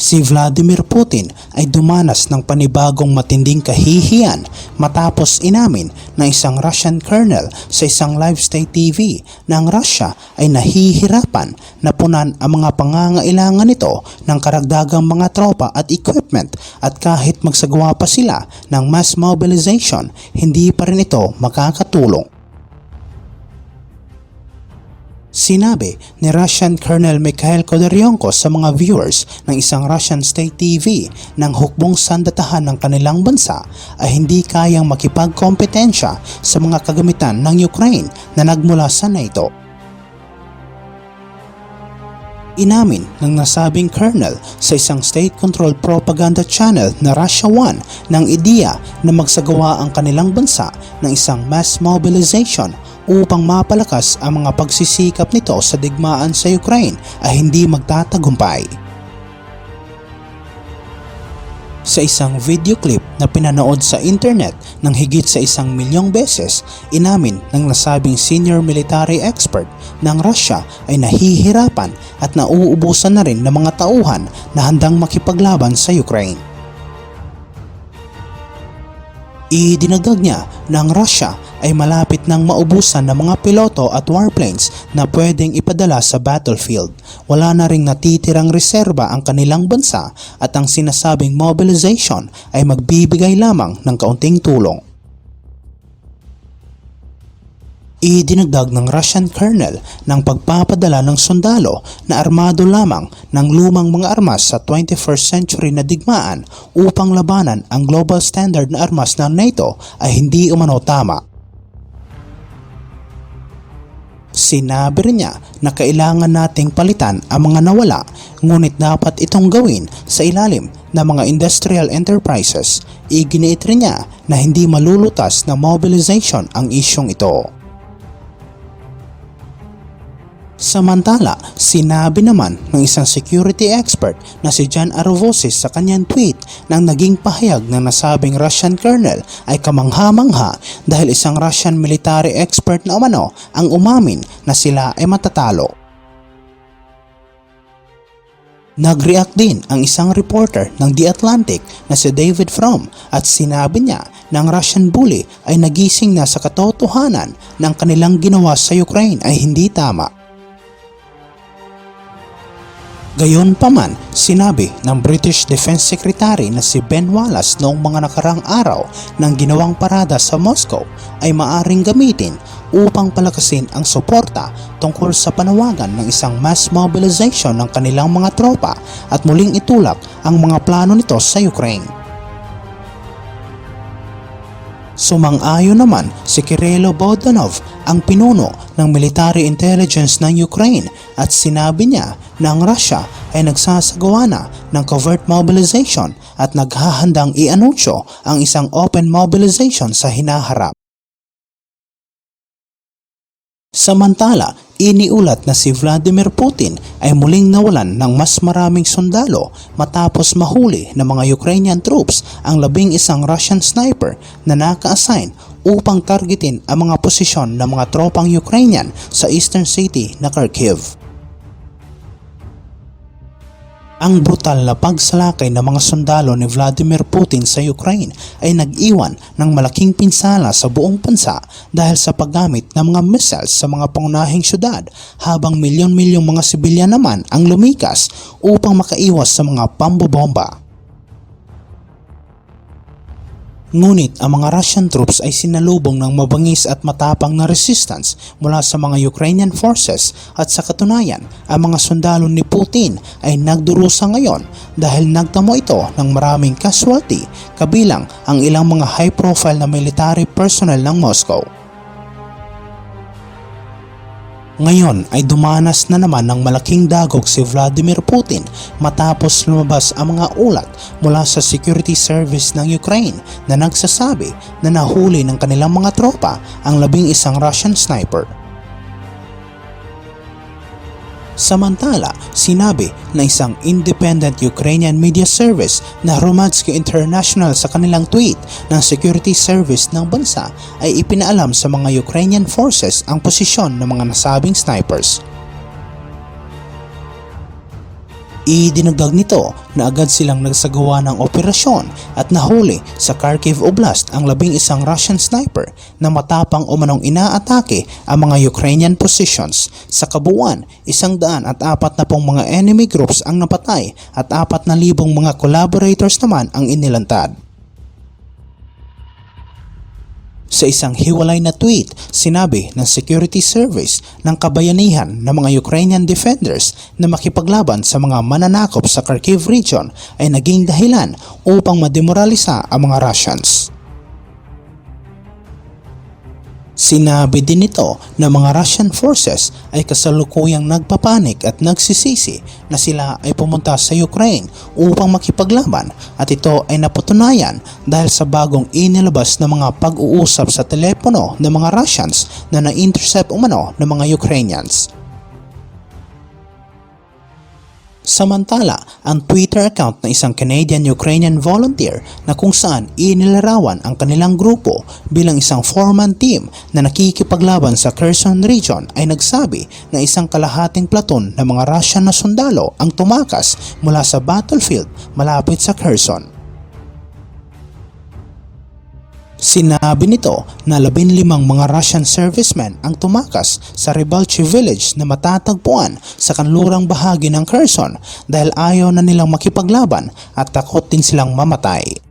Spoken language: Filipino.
Si Vladimir Putin ay dumanas ng panibagong matinding kahihiyan matapos inamin ng isang Russian colonel sa isang live state TV na ang Russia ay nahihirapan na punan ang mga pangangailangan nito ng karagdagang mga tropa at equipment at kahit magsagawa pa sila ng mass mobilization, hindi pa rin ito makakatulong. Sinabi ni Russian Colonel Mikhail Khodoryenko sa mga viewers ng isang Russian State TV ng hukbong sandatahan ng kanilang bansa ay hindi kayang makipagkompetensya sa mga kagamitan ng Ukraine na nagmula sa NATO. Inamin ng nasabing colonel sa isang state-controlled propaganda channel na Russia One ng ideya na magsagawa ang kanilang bansa ng isang mass mobilization upang mapalakas ang mga pagsisikap nito sa digmaan sa Ukraine ay hindi magtatagumpay. Sa isang video clip na pinanood sa internet ng higit sa isang milyong beses, inamin ng nasabing senior military expert ng Russia ay nahihirapan at nauubusan na rin ng mga tauhan na handang makipaglaban sa Ukraine. Idinagdag niya na ang Russia ay malapit nang maubusan ng mga piloto at warplanes na pwedeng ipadala sa battlefield. Wala na ring natitirang reserba ang kanilang bansa at ang sinasabing mobilization ay magbibigay lamang ng kaunting tulong. Idinagdag ng Russian colonel ng pagpapadala ng sundalo na armado lamang ng lumang mga armas sa 21st century na digmaan upang labanan ang global standard na armas ng NATO ay hindi umano tama. Sinabi rin niya na kailangan nating palitan ang mga nawala ngunit dapat itong gawin sa ilalim ng mga industrial enterprises. Iginiit rin niya na hindi malulutas ng mobilization ang isyong ito. Samantala, sinabi naman ng isang security expert na si John Arvosis sa kanyang tweet nang naging pahayag ng nasabing Russian colonel ay kamangha-mangha dahil isang Russian military expert na umano ang umamin na sila ay matatalo. Nag-react din ang isang reporter ng The Atlantic na si David Fromm at sinabi niya na ang Russian bully ay nagising na sa katotohanan ng kanilang ginawa sa Ukraine ay hindi tama. Gayon pa man, sinabi ng British Defense Secretary na si Ben Wallace noong mga nakarang araw ng ginawang parada sa Moscow ay maaring gamitin upang palakasin ang suporta tungkol sa panawagan ng isang mass mobilization ng kanilang mga tropa at muling itulak ang mga plano nito sa Ukraine. Sumang-ayon naman si Kirilo Bogdanov, ang pinuno ng military intelligence ng Ukraine at sinabi niya na ang Russia ay nagsasagawa na ng covert mobilization at naghahandang i-anunsyo ang isang open mobilization sa hinaharap. Samantala, iniulat na si Vladimir Putin ay muling nawalan ng mas maraming sundalo matapos mahuli ng mga Ukrainian troops ang labing isang Russian sniper na naka-assign upang targetin ang mga posisyon ng mga tropang Ukrainian sa eastern city na Kharkiv. Ang brutal na pagsalakay ng mga sundalo ni Vladimir Putin sa Ukraine ay nag-iwan ng malaking pinsala sa buong bansa dahil sa paggamit ng mga missiles sa mga pangunahing syudad habang milyon-milyong mga sibilyan naman ang lumikas upang makaiwas sa mga pambobomba. Ngunit ang mga Russian troops ay sinalubong ng mabangis at matapang na resistance mula sa mga Ukrainian forces at sa katunayan ang mga sundalo ni Putin ay nagdurusa ngayon dahil nagtamo ito ng maraming casualty kabilang ang ilang mga high profile na military personnel ng Moscow. Ngayon ay dumanas na naman ng malaking dagok si Vladimir Putin matapos lumabas ang mga ulat mula sa security service ng Ukraine na nagsasabi na nahuli ng kanilang mga tropa ang labing isang Russian sniper. Samantala, sinabi ng isang independent Ukrainian media service na Romansky International sa kanilang tweet ng security service ng bansa ay ipinaalam sa mga Ukrainian forces ang posisyon ng mga nasabing snipers. Idinagdag nito na agad silang nagsagawa ng operasyon at nahuli sa Kharkiv Oblast ang labing isang Russian sniper na matapang umanong inaatake ang mga Ukrainian positions. Sa kabuuan, isang daan at apat na pong mga enemy groups ang napatay at apat na libong mga collaborators naman ang inilantad. Sa isang hiwalay na tweet, sinabi ng security service ng kabayanihan ng mga Ukrainian defenders na makipaglaban sa mga mananakop sa Kharkiv region ay naging dahilan upang mademoralisa ang mga Russians. Sinabi din nito na mga Russian forces ay kasalukuyang nagpapanik at nagsisisi na sila ay pumunta sa Ukraine upang makipaglaban at ito ay napatunayan dahil sa bagong inilabas na mga pag-uusap sa telepono ng mga Russians na na-intercept umano ng mga Ukrainians. Samantala, ang Twitter account ng isang Canadian-Ukrainian volunteer na kung saan inilarawan ang kanilang grupo bilang isang four-man team na nakikipaglaban sa Kherson region ay nagsabi na isang kalahating platon ng mga Russian na sundalo ang tumakas mula sa battlefield malapit sa Kherson. Sinabi nito na labinlimang mga Russian servicemen ang tumakas sa Ribalchi village na matatagpuan sa kanlurang bahagi ng Kherson dahil ayaw na nilang makipaglaban at takot din silang mamatay.